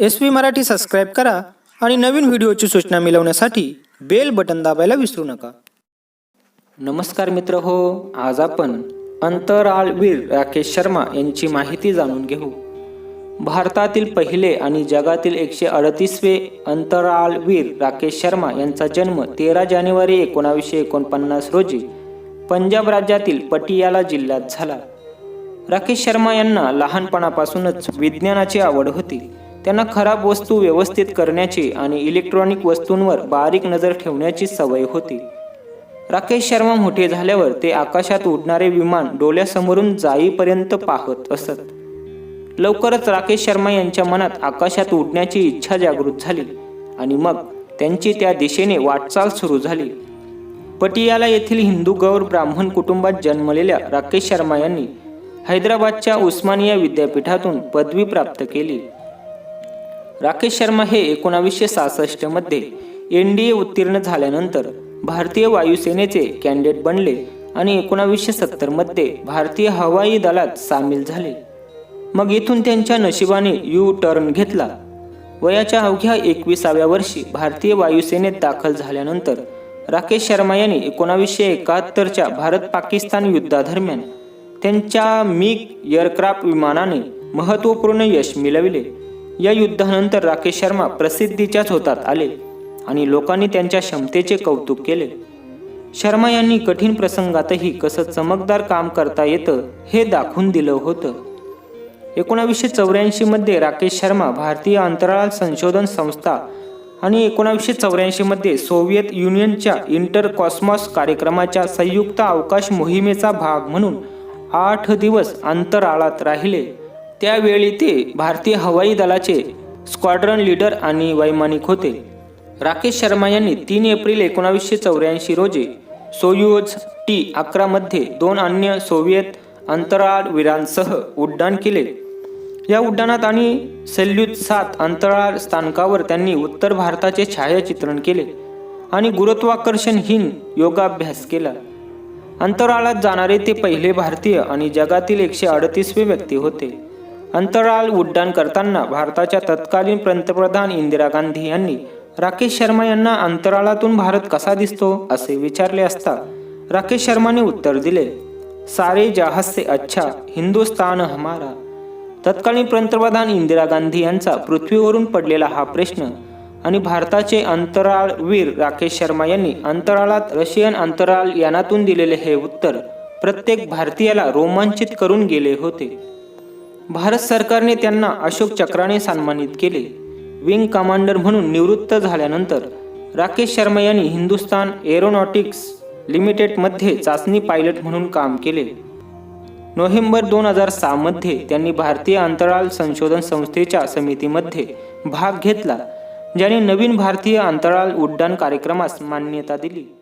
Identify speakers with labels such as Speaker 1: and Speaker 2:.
Speaker 1: S V Marathi subscribe करा आणि नवीन व्हिडिओची सूचना मिळवण्यासाठी बेल बटन दाबायला विसरू नका. नमस्कार मित्र हो आज आपण अंतराळवीर राकेश शर्मा यांची माहिती जाणून घेऊ. भारतातील पहिले आणि जगातील एकशे अडतीसवे अंतराळवीर राकेश शर्मा यांचा जन्म तेरा जानेवारी एकोणावीसशे एकोणपन्नास रोजी पंजाब राज्यातील पटियाला जिल्ह्यात झाला. राकेश शर्मा यांना लहानपणापासूनच विज्ञानाची आवड होती. त्यांना खराब वस्तू व्यवस्थित करण्याची आणि इलेक्ट्रॉनिक वस्तूंवर बारीक नजर ठेवण्याची सवय होती. राकेश शर्मा मोठे झाल्यावर ते आकाशात उडणारे विमान डोळ्यासमोरून जाईपर्यंत पाहत असत. लवकरच राकेश शर्मा यांच्या मनात आकाशात उडण्याची इच्छा जागृत झाली आणि मग त्यांची त्या दिशेने वाटचाल सुरू झाली. पटियाला येथील हिंदू गौर ब्राह्मण कुटुंबात जन्मलेल्या राकेश शर्मा यांनी हैदराबादच्या उस्मानिया विद्यापीठातून पदवी प्राप्त केली. राकेश शर्मा हे एकोणावीसशे सहासष्टमध्ये एन डी ए उत्तीर्ण झाल्यानंतर भारतीय वायुसेनेचे कॅन्डेट बनले आणि एकोणावीसशे सत्तरमध्ये भारतीय हवाई दलात सामील झाले. मग इथून त्यांच्या नशिबाने यू टर्न घेतला. वयाच्या अवघ्या एकविसाव्या वर्षी भारतीय वायुसेनेत दाखल झाल्यानंतर राकेश शर्मा यांनी एकोणावीसशे एकाहत्तरच्या भारत पाकिस्तान युद्धादरम्यान त्यांच्या मिग एअरक्राफ्ट विमानाने महत्त्वपूर्ण यश मिळविले. या युद्धानंतर राकेश शर्मा प्रसिद्धीच्याच होतात आले आणि लोकांनी त्यांच्या क्षमतेचे कौतुक केले. शर्मा यांनी कठीण प्रसंगातही कसं चमकदार काम करता येतं हे दाखवून दिलं होतं. एकोणावीसशे चौऱ्याऐंशीमध्ये राकेश शर्मा भारतीय अंतराळ संशोधन संस्था आणि एकोणावीसशे चौऱ्याऐंशीमध्ये सोव्हिएत युनियनच्या इंटर कॉस्मॉस कार्यक्रमाच्या संयुक्त अवकाश मोहिमेचा भाग म्हणून आठ दिवस अंतराळात राहिले. त्यावेळी ते भारतीय हवाई दलाचे स्क्वाड्रन लीडर आणि वैमानिक होते. राकेश शर्मा यांनी तीन एप्रिल एकोणावीसशे चौऱ्याऐंशी रोजी सोयुज टी अकरामध्ये दोन अन्य सोव्हिएत अंतराळवीरांसह उड्डाण केले. या उड्डाणात आणि सेल्युत सात अंतराळ स्थानकावर त्यांनी उत्तर भारताचे छायाचित्रण केले आणि गुरुत्वाकर्षणहीन योगाभ्यास केला. अंतराळात जाणारे ते पहिले भारतीय आणि जगातील एकशे अडतीसवे व्यक्ती होते. अंतराळ उड्डाण करताना भारताच्या तत्कालीन पंतप्रधान इंदिरा गांधी यांनी राकेश शर्मा यांना अंतराळातून भारत कसा दिसतो असे विचारले असता राकेश शर्माने उत्तर दिले सारे जहाज से अच्छा हिंदुस्तान हमारा. तत्कालीन पंतप्रधान इंदिरा गांधी यांचा पृथ्वीवरून पडलेला हा प्रश्न आणि भारताचे अंतराळवीर राकेश शर्मा यांनी अंतराळात रशियन अंतराळ यानातून दिलेले हे उत्तर प्रत्येक भारतीयाला रोमांचित करून गेले होते. भारत सरकारने त्यांना अशोक चक्राने सन्मानित केले. विंग कमांडर म्हणून निवृत्त झाल्यानंतर राकेश शर्मा यांनी हिंदुस्तान एरोनॉटिक्स लिमिटेडमध्ये चाचणी पायलट म्हणून काम केले. नोव्हेंबर दोन हजार सहामध्ये त्यांनी भारतीय अंतराळ संशोधन संस्थेच्या समितीमध्ये भाग घेतला ज्याने नवीन भारतीय अंतराळ उड्डाण कार्यक्रमास मान्यता दिली.